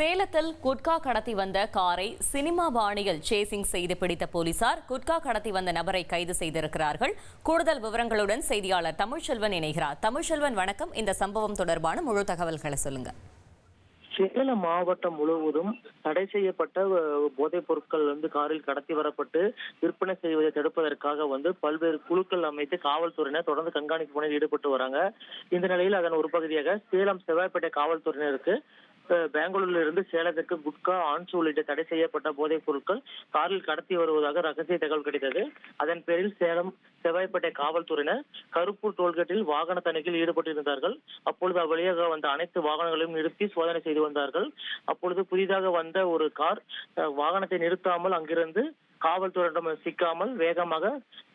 சேலத்தில் குட்கா கடத்தி வந்த காரை சினிமா பாணியில் சேசிங் செய்து பிடித்த போலீசார் குட்கா கடத்தி வந்த நபரை கைது செய்திருக்கிறார்கள். கூடுதல் விவரங்களுடன் செய்தியாளர் தமிழ்ச்செல்வன் இணைகிறார். தமிழ்ச்செல்வன் வணக்கம். இந்த சம்பவம் தொடர்பான முழு தகவல்களை சொல்லுங்க. சேலம் மாவட்டம் முழுவதும் தடை செய்யப்பட்ட போதைப் பொருட்கள் வந்து காரில் கடத்தி வரப்பட்டு விற்பனை செய்வதை தடுப்பதற்காக வந்து பல்வேறு குழுக்கள் அமைத்து காவல்துறையினர் தொடர்ந்து கண்காணிப்பு பணியில் ஈடுபட்டு வராங்க. இந்த நிலையில் அதன் ஒரு பகுதியாக சேலம் செவ்வாய்ப்பேட்டை காவல்துறையினருக்கு பெங்களூரில் இருந்து சேலத்திற்கு குட்கா ஆன்சு உள்ளிட்ட தடை செய்யப்பட்ட போதைப் பொருட்கள் காரில் கடத்தி வருவதாக ரகசிய தகவல் கிடைத்தது. அதன் பேரில் சேலம் செவ்வாய்ப்பேட்டை காவல்துறையினர் கருப்பூர் டோல்கேட்டில் வாகன தணிக்கையில் ஈடுபட்டிருந்தார்கள். அப்பொழுது அவ்வழியாக வந்த அனைத்து வாகனங்களையும் நிறுத்தி சோதனை செய்து வந்தார்கள். அப்பொழுது புதிதாக வந்த ஒரு கார் வாகனத்தை நிறுத்தாமல் அங்கிருந்து காவல்துறையிடம் சிக்காமல் வேகமாக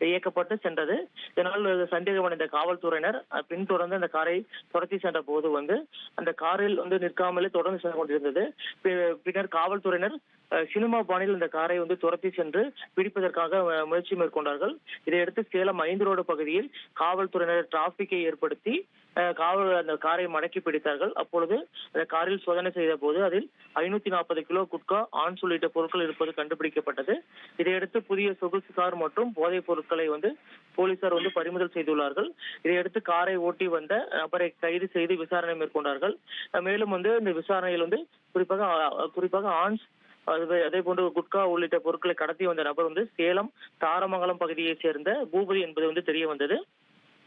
இயக்கப்பட்டு சென்றது. இதனால் சந்தேகமடைந்த காவல்துறையினர் பின்தொடர்ந்து அந்த காரை துரத்தி சென்ற போது வந்து அந்த காரில் வந்து நிற்காமலே தொடர்ந்து சென்று கொண்டிருந்தது. பின்னர் காவல்துறையினர் சினிமா பாணியில் இந்த காரை வந்து துரத்தி சென்று பிடிப்பதற்காக முயற்சி மேற்கொண்டார்கள். இதையடுத்து சேலம் ஐந்து ரோடு பகுதியில் காவல்துறையினர் டிராபிக்கை ஏற்படுத்தி காவல் அந்த காரை மடக்கி பிடித்தார்கள். அப்பொழுது அந்த காரில் சோதனை செய்த போது அதில் ஐநூத்தி நாற்பது கிலோ குட்கா ஆன்ஸ் உள்ளிட்ட பொருட்கள் இருப்பது கண்டுபிடிக்கப்பட்டது. இதையடுத்து புதிய சொகுசு கார் மற்றும் போதைப் பொருட்களை வந்து போலீசார் வந்து பறிமுதல் செய்துள்ளார்கள். இதையடுத்து காரை ஓட்டி வந்த நபரை கைது செய்து விசாரணை மேற்கொண்டார்கள். மேலும் வந்து இந்த விசாரணையில் வந்து குறிப்பாக குறிப்பாக ஆன்ஸ் அது அதே போன்று குட்கா உள்ளிட்ட பொருட்களை கடத்தி வந்த நபர் வந்து சேலம் தாரமங்கலம் பகுதியைச் சேர்ந்த பூபதி என்பது வந்து தெரிய வந்தது.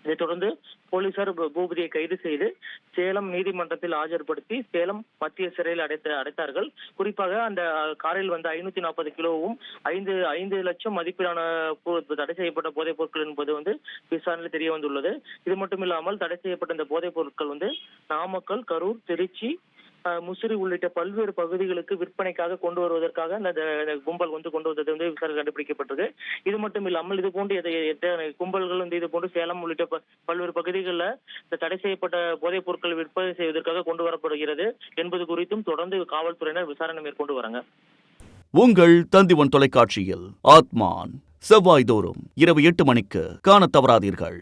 இதைத் தொடர்ந்து போலீசார் பூ- பூபதியை கைது செய்து சேலம் நீதிமன்றத்தில் ஆஜர்படுத்தி சேலம் மத்திய சிறையில் அடைத்த அடைத்தார்கள். குறிப்பாக அந்த காரில் வந்த ஐநூத்தி நாற்பது கிலோவும் ஐந்து ஐந்து லட்சம் மதிப்பிலான தடை செய்யப்பட்ட போதைப் பொருட்கள் என்பது வந்து விசாரணையில் தெரிய வந்துள்ளது. இது மட்டும் இல்லாமல் தடை செய்யப்பட்ட இந்த போதைப் பொருட்கள் வந்து நாமக்கல் கரூர் திருச்சி முசிறி உள்ளிட்ட பல்வேறு பகுதிகளுக்கு விற்பனைக்காக கொண்டு வருவதற்காக அந்த கும்பல் வந்து கொண்டு வந்தது வந்து விசாரணை கண்டுபிடிக்கப்பட்டது. இது மட்டும் இல்லாமல் இது போன்று எதை- எத்தனை கும்பல்கள் வந்து இது போன்று சேலம் உள்ளிட்ட பல்வேறு பகுதிகளில் இந்த தடை செய்யப்பட்ட போதைப் பொருட்கள் விற்பனை செய்வதற்காக கொண்டு வரப்படுகிறது என்பது குறித்தும் தொடர்ந்து காவல்துறையினர் விசாரணை மேற்கொண்டு வராங்க. உங்கள் தந்திவன் தொலைக்காட்சியில் ஆத்மான். செவ்வாய்தோறும் இரவு எட்டு மணிக்கு காண தவறாதீர்கள்.